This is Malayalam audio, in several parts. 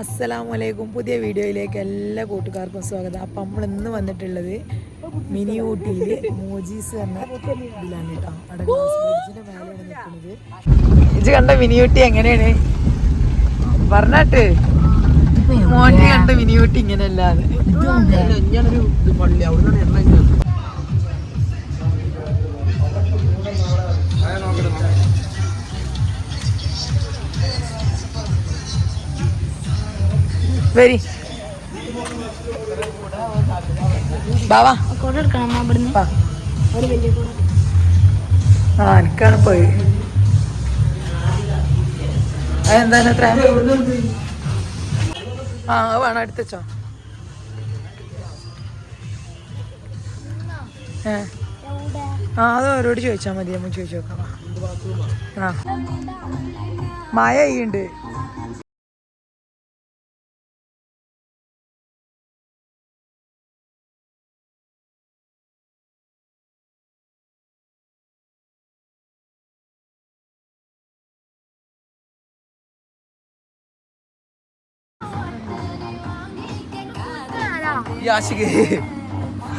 അസ്സലാമു അലൈക്കും പുതിയ വീഡിയോയിലേക്ക് എല്ലാ കൂട്ടുകാർക്കും സ്വാഗതം. അപ്പം നമ്മൾ ഇന്ന് വന്നിട്ടുള്ളത് മിനി ഊട്ടിയിൽ മോജീസ് എന്ന ഇതിലാണ് കേട്ടോ. അവിടെ നിൽക്കുന്നത്. ഇത് കണ്ട മിനി ഊട്ടി എങ്ങനെയാണ്? പറഞ്ഞാട്ട്. മോനെ കണ്ട മിനി ഊട്ടി ഇങ്ങനെയല്ലാതെ അല്ലാതെ ഇത് പള്ളി ഇങ്ങനെ വരി. ബാവാ. ആ എനിക്കാണ് പോയി. അതെന്താണ് അത്ര? ആ വേണം എടുത്തച്ചോ ഏ. ആ അത് അവരോട് ചോദിച്ചാൽ മതി നമ്മൾ ചോദിച്ചു നോക്കാം. ആ. മായ ഉണ്ട് യാശികേ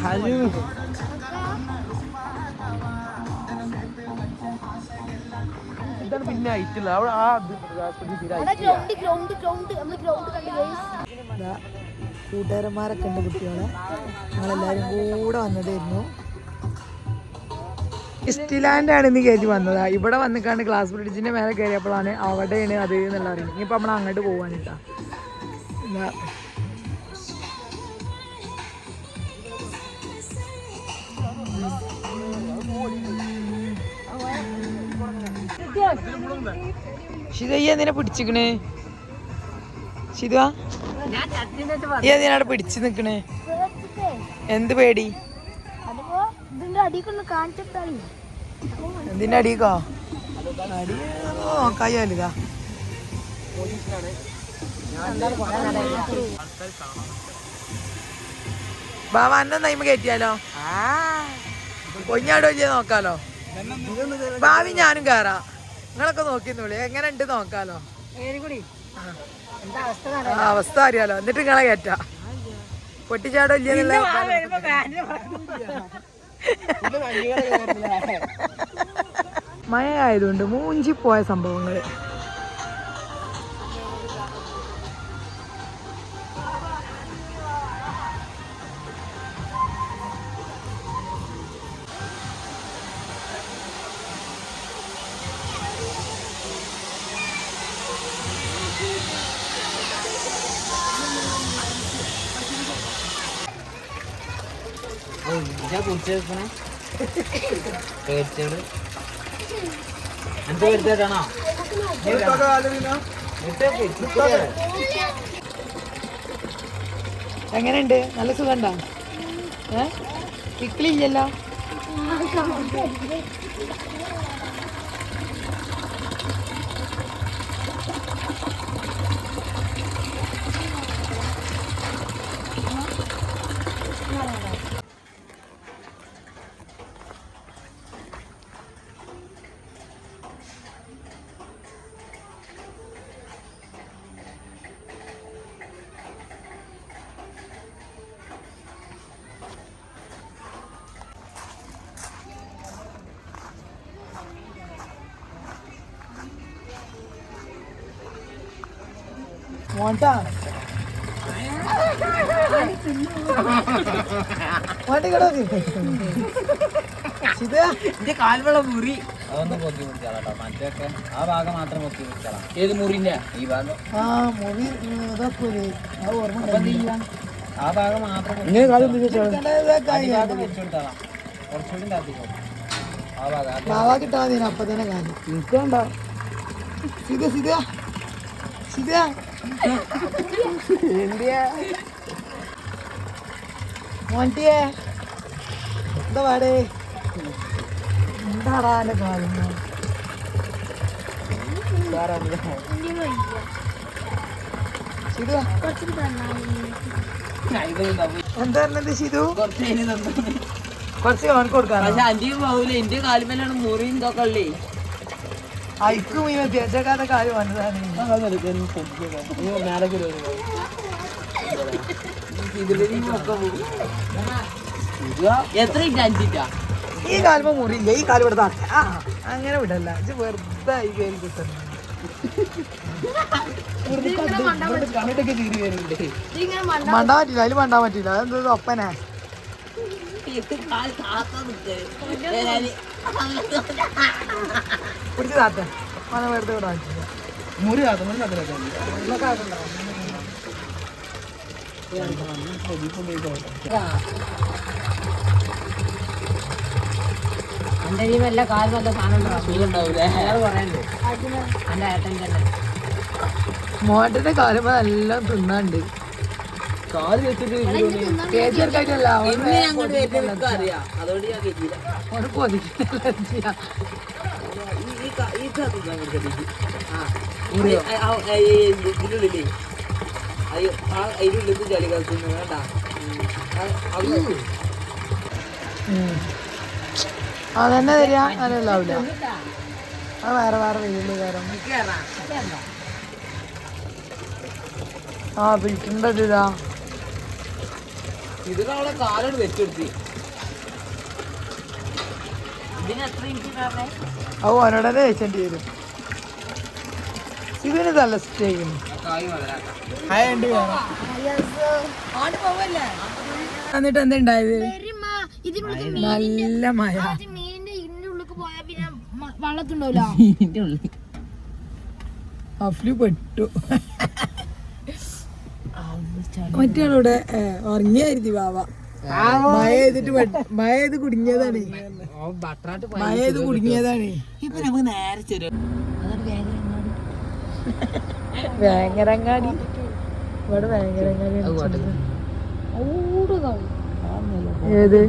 ഹലോ ഇതാണ് പിന്നെ ആയിട്ടില്ല അവിടെ ആ ഇത് രാഷ്ട്രപതി തീരെ ഗ്രൗണ്ട് ഗ്രൗണ്ട് ഗ്രൗണ്ട് ഗ്രൗണ്ട് കണ്ടു ഗൈസ് ദാ കൂട്ടുകാരന്മാരൊക്കെ ഉണ്ട് കുട്ടികളെ. ഞങ്ങളെല്ലാവരും കൂടെ വന്നതായിരുന്നു. ഇസ്റ്റിലാൻഡ് ആണ് ഇന്ന് കയറ്റി വന്നത്. ഇവിടെ വന്നിക്കാണ്ട് ഗ്ലാസ് ബ്രിഡ്ജിന്റെ മേലെ കയറിയപ്പോഴാണ് അവിടെയാണ് അത് എന്നുള്ള അറിയുന്നത് ഇനിയിപ്പോൾ നമ്മൾ അങ്ങോട്ട് പോവാനിട്ടാ ഷിതയ്യ എന്തിനാ പിടിച്ചിക്കണ്. ഷിത ഈ പിടിച്ചു നിക്കണേ. എന്ത് പേടി? എന്തിന്റെ അടിക്കോ? അടി ബാബ അന്നം നൈമ കയറ്റിയാലോ കൊഞ്ഞാടോ നോക്കാലോ. ഭാവി ഞാനും കയറാ നിങ്ങളൊക്കെ നോക്കിന്നുള്ളി എങ്ങനെ ഉണ്ട് നോക്കാലോ? ആ, അവസ്ഥ അറിയാലോ. എന്നിട്ട് നിങ്ങളെ കയറ്റാ. പൊട്ടിച്ചാടോ ഇല്ല മഴ ആയതുകൊണ്ട് മൂഞ്ചി പോയ സംഭവങ്ങൾ. എന്ത് എങ്ങനെയുണ്ട്? നല്ല സുഖണ്ടാ ഏ? ഇക്കിളില്ലല്ലോ എന്റെ കാൽവെള്ള മുറി. അതൊന്ന് പൊക്കി പിടിച്ചാളാട്ടോ. മറ്റൊക്കെ ആ ഭാഗം മാത്രം പൊക്കി പിടിച്ചാളാം. ഏത് മുറിന്റെ? ഈ ഭാഗം. ആ മുറി ഓർമ്മ ആ ഭാഗം മാത്രം കൊടുത്താളാം. കുറച്ചുകൂടി താത്തിക്കോ ആ ഭാഗം അത്. ബാവാ കിട്ടാ മതി അപ്പൊ തന്നെ കാര്യം നിൽക്കണ്ട സിത സിത സിത മോണ്ടിയെ എന്താ പാടേ? എന്താടാ കുറച്ചിട്ട് തന്നാ എന്താ സിതു കുറച്ച് ഓൻ കൊടുക്കാനോ? പക്ഷെ അന്റെ പോകൂല എന്റെ കാലുമേലാണ് മുറിയും ഇതൊക്കെ ഉള്ളേ. അയക്കും ഈ വ്യത്യാസക്കാത്ത കാര്യം വന്നതാണ്. ഈ കാൽമ മുറിയില്ല ഈ കാലം ഇവിടെ ആ അങ്ങനെ വിടല്ല. ഇത് വെറുതെ ഈ കയറി കിട്ടുന്നു. കീറി വരുന്നുണ്ട് മണ്ടാൻ പറ്റില്ല അതിൽ മണ്ടാൻ പറ്റില്ല അതെന്താ ഒപ്പന പിടിച്ച് താത്ത മന വെറുതെ ഇവിടെ വാങ്ങിച്ചു മുറി താത്ത മുറി എല്ലാ കാൽ വല്ല സാധനം ഉണ്ടാവൂലേ പറയണ്ടേ? എന്റെ ഏട്ടൻ തന്നെ. മോട്ടന്റെ കാലുമ്പോ എല്ലാം തിന്നാണ്ട്. കാൽ വെച്ചിട്ട് കേച്ചർക്കായിട്ടല്ല ഇന്ന് ഞങ്ങൾ വരുന്ന അറിയാം അതുകൊണ്ട് ഞാൻ കൊതിക്കില്ല ഈ കാത്ത് ഞാൻ ആ. ഇതിനുള്ളിലേ അയ്യോ ആ അതിനുള്ളിൽ ചളി കളിക്കുന്നു വേണ്ട ഉം. ആ, അവിടെ അതന്നെ തരിക. അങ്ങനെയല്ലാവില്ല അത് വേറെ വേറെ വെയിൽ കാരണം ആ പിടിക്കണ്ടത് ഇതാ ഇതിന് അവിടെ കാലോട് വെച്ചെടുത്തി ഓ ഓനോടനെ വെച്ചേണ്ടി വരും ഇതിന് നല്ല സ്റ്റേ ചെയ്യുന്നു കായ് മുതലാക്കാം എന്നിട്ട് എന്തുണ്ടായത് നല്ല മഴ. അഫ്ലി മീനിന്റെ മറ്റാളിവിടെ ഉറങ്ങിയായിരുന്നു ബാബ മഴ ചെയ്തിട്ട് പെട്ട- മഴ ചെയ്ത് കുടുങ്ങിയതാണ് മഴ ചെയ്ത് കുടുങ്ങിയതാണ്. ഇപ്പൊ നമുക്ക് നേരെ ചെറിയ വേങ്ങരങ്ങാടി ഇവിടെ വേങ്ങരങ്ങാടി ഏത്?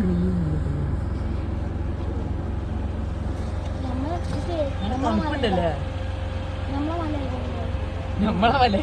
നമ്മളെ തണുപ്പുണ്ടല്ലേ? നമ്മളെ മല